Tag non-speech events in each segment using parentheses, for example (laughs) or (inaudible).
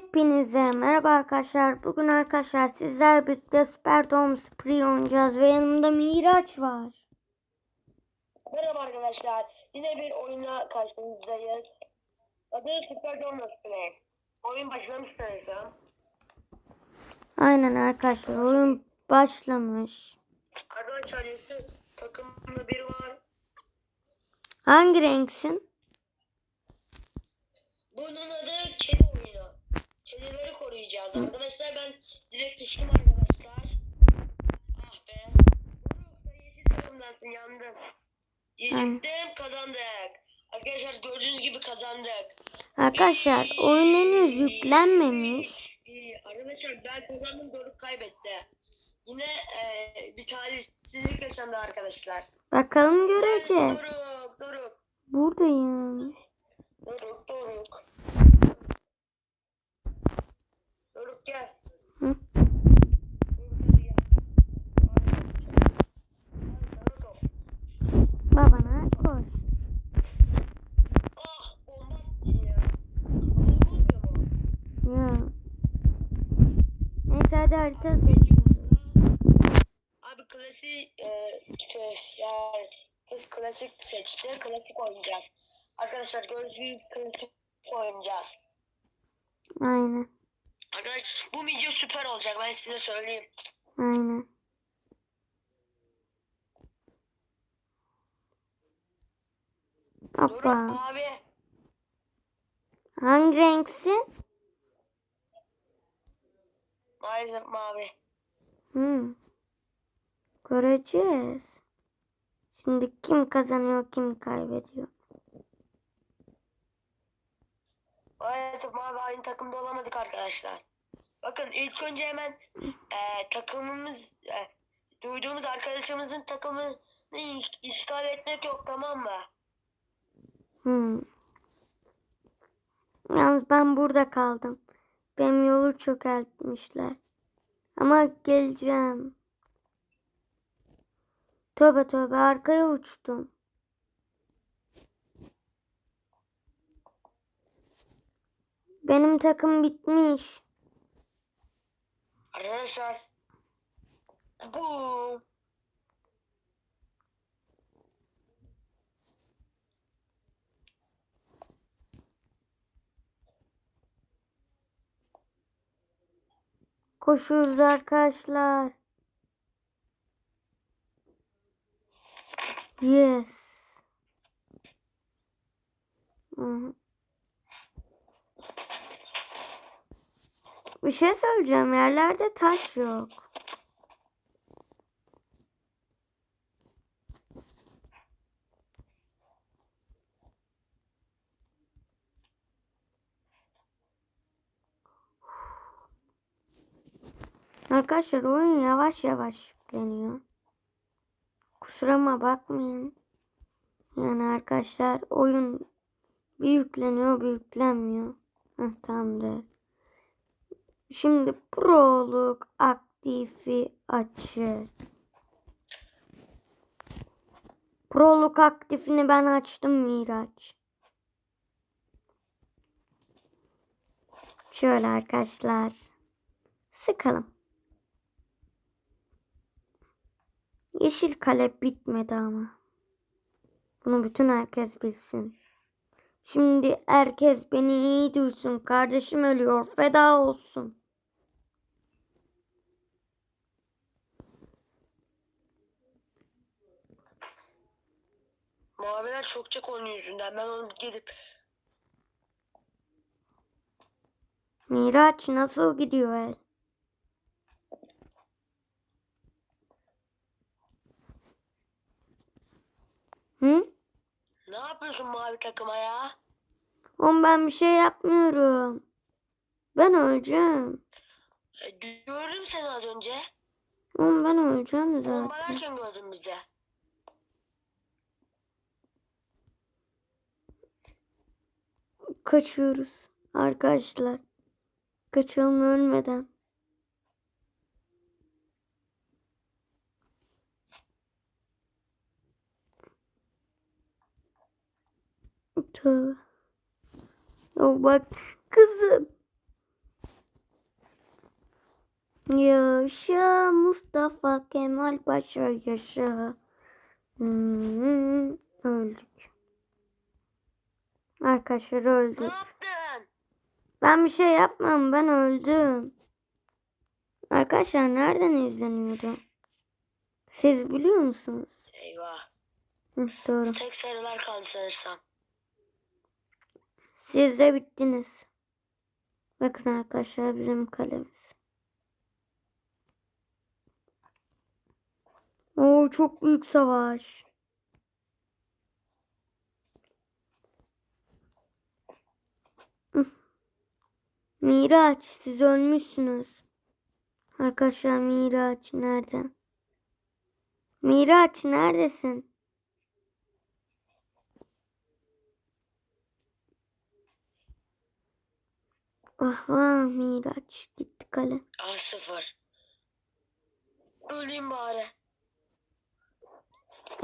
Hepinize merhaba arkadaşlar. Bugün arkadaşlar sizler birlikte Super Dome Spree oynayacağız ve yanımda Miraç var. Merhaba arkadaşlar. Yine bir oyuna karşınızdayız. Adı Super Donuts Play. Oyun başlamış sanırsam. Aynen arkadaşlar oyun başlamış. Arkadaşlar yası takımında biri var. Hangi renksin? Bunun adı kedi Kedileri koruyacağız. Arkadaşlar ben direkt düştüm arkadaşlar. Ah be. Yoksa yeşil takımdansın yandım. Geçtim kazandık. Arkadaşlar gördüğünüz gibi kazandık. Arkadaşlar oyun henüz yüklenmemiş. İyi, Arkadaşlar ben kazandım Doruk kaybetti. Yine e, bir talihsizlik yaşandı arkadaşlar. Bakalım göreceğiz. Doruk, Doruk, Buradayım. Doruk, Doruk. Doruk gel. Hı? Doruk hadi gel. Al sana top. Babana koş. Ah bomba attın ya. Kafayı vurmuyor mu? Ya. Neyse hadi harita seçiyorum. Abi klasik e, testler biz klasik seçti. Klasik oynayacağız. Arkadaşlar gibi klasik oynayacağız. Aynen. Arkadaşlar bu video süper olacak ben size söyleyeyim. Aynen. Hoppa. abi Hangi renksin? maalesef mavi. Hmm. Göreceğiz. Şimdi kim kazanıyor, kim kaybediyor. Maalesef mavi aynı takımda olamadık arkadaşlar. Bakın ilk önce hemen e, takımımız e, duyduğumuz arkadaşımızın takımını işgal etmek yok tamam mı? Hmm. Yalnız ben burada kaldım. Benim yolu çökertmişler. Ama geleceğim. Tövbe tövbe arkaya uçtum. Benim takım bitmiş. Arkadaşlar bu Koşuyoruz arkadaşlar. Yes. Hı. Bir şey söyleyeceğim. Yerlerde taş yok. Arkadaşlar oyun yavaş yavaş yükleniyor. Kusuruma bakmayın. Yani arkadaşlar oyun bir yükleniyor bir yüklenmiyor. Heh, tamamdır. Şimdi proluk aktifi açı. Proluk aktifini ben açtım Miraç. Şöyle arkadaşlar. Sıkalım. Yeşil kale bitmedi ama. Bunu bütün herkes bilsin. Şimdi herkes beni iyi duysun. Kardeşim ölüyor. Feda olsun. Maviler çok çok oyun yüzünden ben onu gidip Miraç nasıl gidiyor el? Hı? ne yapıyorsun mavi takıma ya? Oğlum ben bir şey yapmıyorum. Ben öleceğim. E, gördüm seni az önce. Oğlum ben öleceğim zaten. Bombalarken gördüm bize. Kaçıyoruz arkadaşlar. Kaçalım ölmeden. Tövbe. Ya bak kızım. Yaşa Mustafa Kemal Paşa yaşa. Hmm, öldük. Arkadaşlar Ne öldük. yaptın? Ben bir şey yapmam. Ben öldüm. Arkadaşlar nereden izleniyordu? Siz biliyor musunuz? Eyvah. Hı, doğru. Tek sarılar kaldı sanırsam. Siz de bittiniz. Bakın arkadaşlar bizim kalemiz. Oo çok büyük savaş. Miraç siz ölmüşsünüz. Arkadaşlar Miraç nerede? Miraç neredesin? Ah vah Miraç gitti kale. Ah sıfır. Öleyim bari.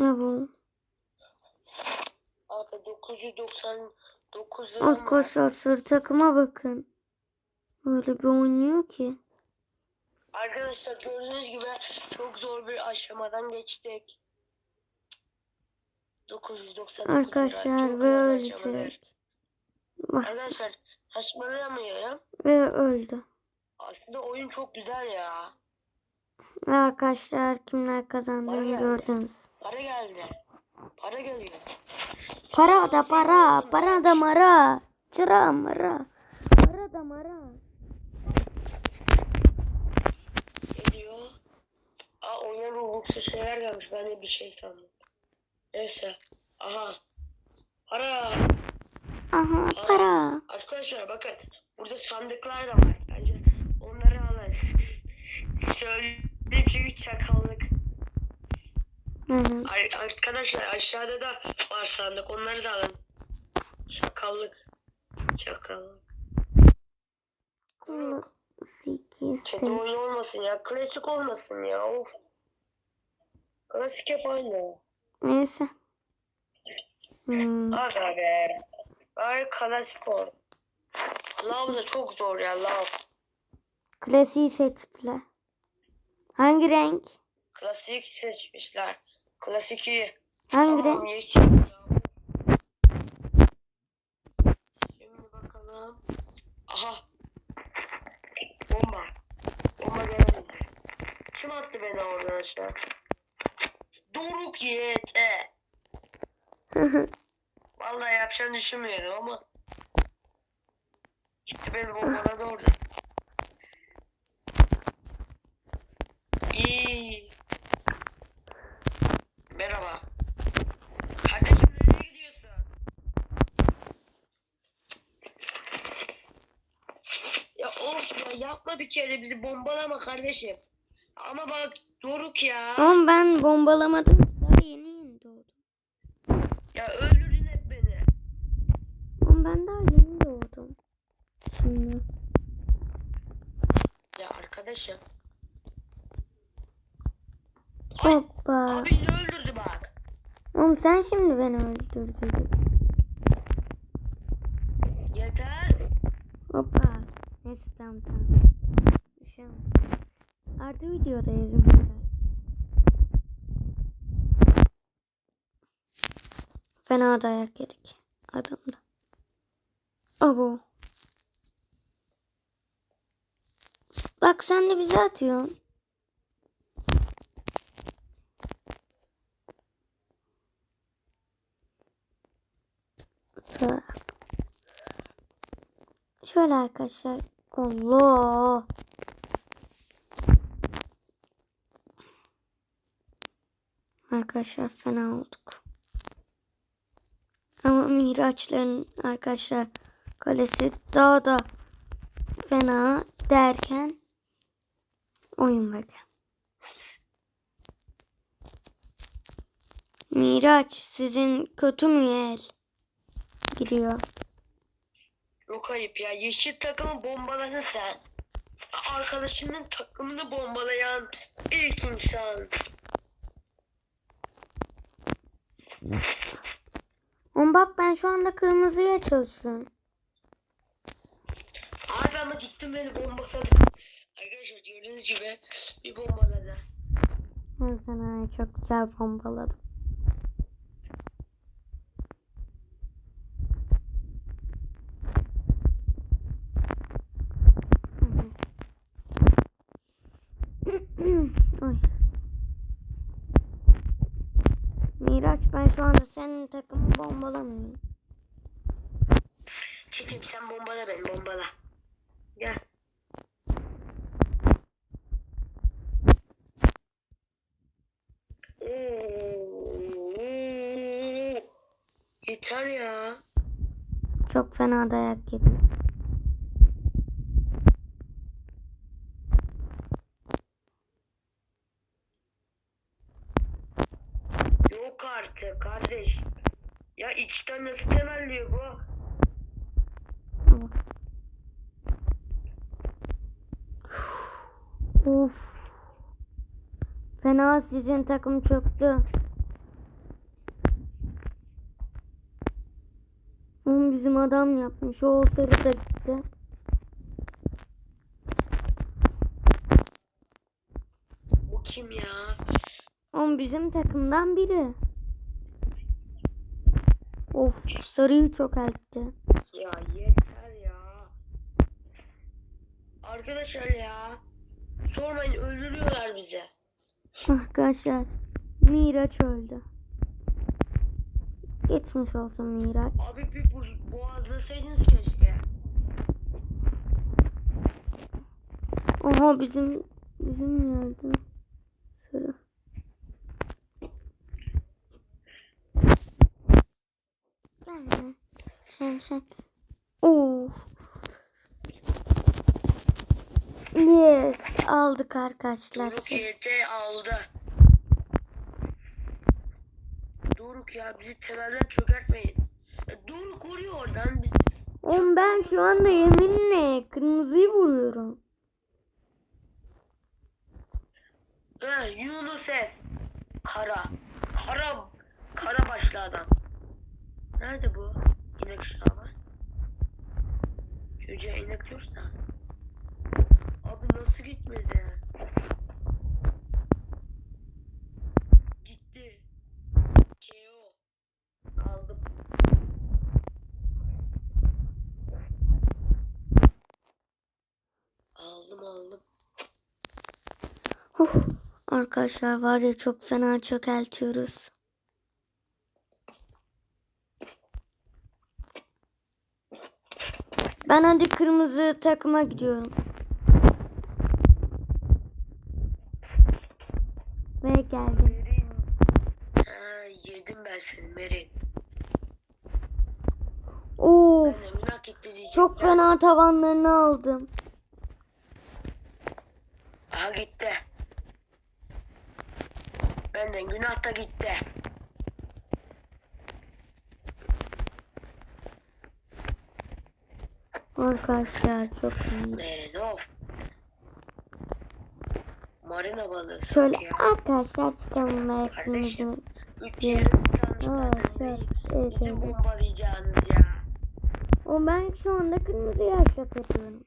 Ne bu? Abi 999 liram var. Arkadaşlar sarı takıma bakın. Öyle bir oynuyor ki. Arkadaşlar gördüğünüz gibi çok zor bir aşamadan geçtik. 999 lira. Arkadaşlar Çok ve ölecek. Arkadaşlar saçmalayamıyorum. Ve öldü. Aslında oyun çok güzel ya. Ve arkadaşlar kimler kazandığını geldi. gördünüz. Para geldi. Para geliyor. Para da para, para da mara. Çıra mara. Para da mara. Geliyor. Aa oyuna Roblox'a şeyler gelmiş. Ben de bir şey sandım. Neyse. Aha. Para. Aha para. Arkadaşlar bakın. Burada sandıklar da var. Bence onları alın. Söylediğim çünkü çakallık. Aynen. Ar- arkadaşlar aşağıda da var sandık. Onları da alın. Çakallık. Çakallık. Kuruk. Sekiz. Çete oyun olmasın ya. Klasik olmasın ya. Of. Klasik hep aynı. Neyse. Hmm. Aga be. Klasik ol. Love da çok zor ya love. Klasiği seçtiler. Hangi renk? Klasik seçmişler. Klasik iyi. Hangi Tamam renk? yeşil. Şimdi bakalım. Aha. Bomba. Bomba gelmedi. Kim attı beni oradan aşağı? Doruk YT. (laughs) Vallahi yapacağını düşünmüyordum ama. Gitti beni (laughs) bombaladı orada. İyi. Merhaba. Kardeşim nereye gidiyorsun? Ya of ya yapma bir kere bizi bombalama kardeşim. Ama bak Doruk ya. Ama ben bombalamadım. Daha yeni yeni doğdum. Ya öldürdün hep beni. Ama ben daha yeni doğdum. Şimdi. Ya arkadaşım. Hoppa. abi öldürdü bak. Oğlum sen şimdi beni öldürdün. Yeter. Hoppa. Neyse tamam tamam. Bir şey olmaz. Artık videodayız. Miraç. Fena dayak yedik adamda. Abo. Bak sen de bize atıyorsun. Şöyle arkadaşlar. Allah. Arkadaşlar fena olduk. Ama Miraçların arkadaşlar kalesi daha da fena derken oyun böyle. Miraç sizin kötü mü el? Gidiyor. Yok ayıp ya. Yeşil takımı bombaladın sen. Arkadaşının takımını bombalayan ilk insan. Ama bak ben şu anda kırmızıya çalışıyorum. Abi ama gittim beni bombaladı. Arkadaşlar gördüğünüz gibi bir bombaladı. O ay çok güzel bombaladım. Ay. Miraç ben şu anda bombalamıyorum. Çetin sen bombala beni bombala. Gel. Yeter ya. Çok fena dayak yedim. Yok artık kardeş. Ya içten nasıl temelliyor bu? Of. Fena sizin takım çöktü. Oğlum bizim adam yapmış. O sarı da gitti. Bu kim ya? Oğlum bizim takımdan biri. Of sarıyı çökertti. Ya yeter ya. Arkadaşlar ya. Sormayın öldürüyorlar bizi. Arkadaşlar Miraç öldü. Geçmiş olsun Miraç. Abi bir buz, boğazlasaydınız keşke. Oha bizim bizim yerde sarı. Gelme. Sen sen. Of. Yes. Aldık arkadaşlar. Doruk YT aldı. Doruk ya bizi temelden çökertmeyin. Ya Doruk vuruyor oradan. Biz... Oğlum ben şu anda yeminle kırmızıyı vuruyorum. Ha, Yunus Ev. Kara. Kara. Kara başlı adam. Nerede bu? İnek Şaban. Çocuğa inek diyorsa. Nasıl gitmedi? Gitti. KO. Aldım. Aldım aldım. Huh. Arkadaşlar var ya çok fena çökeltiyoruz. Ben hadi kırmızı takıma gidiyorum. Geldim. Merin. Ha, yedim ben seni Merin. Of. Çok fena tavanlarını aldım. Aha gitti. Benden günah da gitti. Arkadaşlar çok iyi. Marina balığı. Şöyle ya. arkadaşlar ve Kardeşim. Üç yerimiz kalmış zaten. Bizi evet. bombalayacağınız ya. O ben şu anda kırmızı yaşak yapıyorum.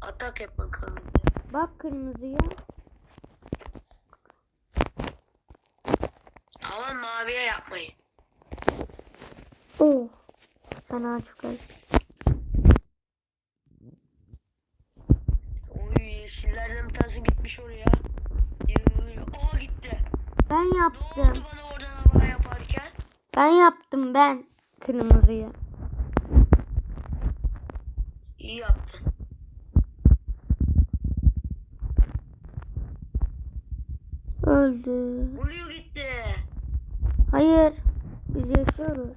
Atak yap bakalım. Bak kırmızıya. Aman maviye yapmayın. Oh. Fena çok az. Oy yeşillerden bir tanesi gitmiş oraya. Yığılıyor. Aha gitti. Ben Ne oldu yaptım. bana oradan hava yaparken? Ben ben kırmızıyı. İyi yaptın. Öldü. Blue gitti. Hayır. Biz yaşıyoruz.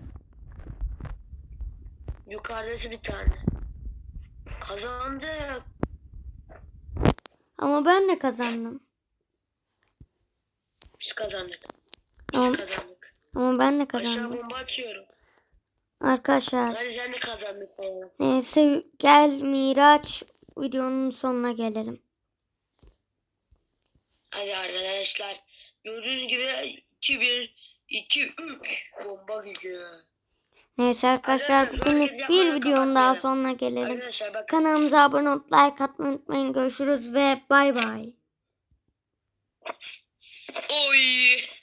Yukarıdası bir tane. Kazandık. Ama ben de kazandım. Biz kazandık. Biz Tamam. kazandık. Ama ben de kazandım. Aşağı bomba. Arkadaşlar. Hadi sen de. Neyse gel Miraç videonun sonuna gelelim. Hadi arkadaşlar. Gördüğünüz gibi 2 1 2 3 bomba gücü. Neyse arkadaşlar bugünlük bir videonun daha sonuna gelelim. Kanalımıza abone olup like atmayı unutmayın. Görüşürüz ve bay bay. Oy.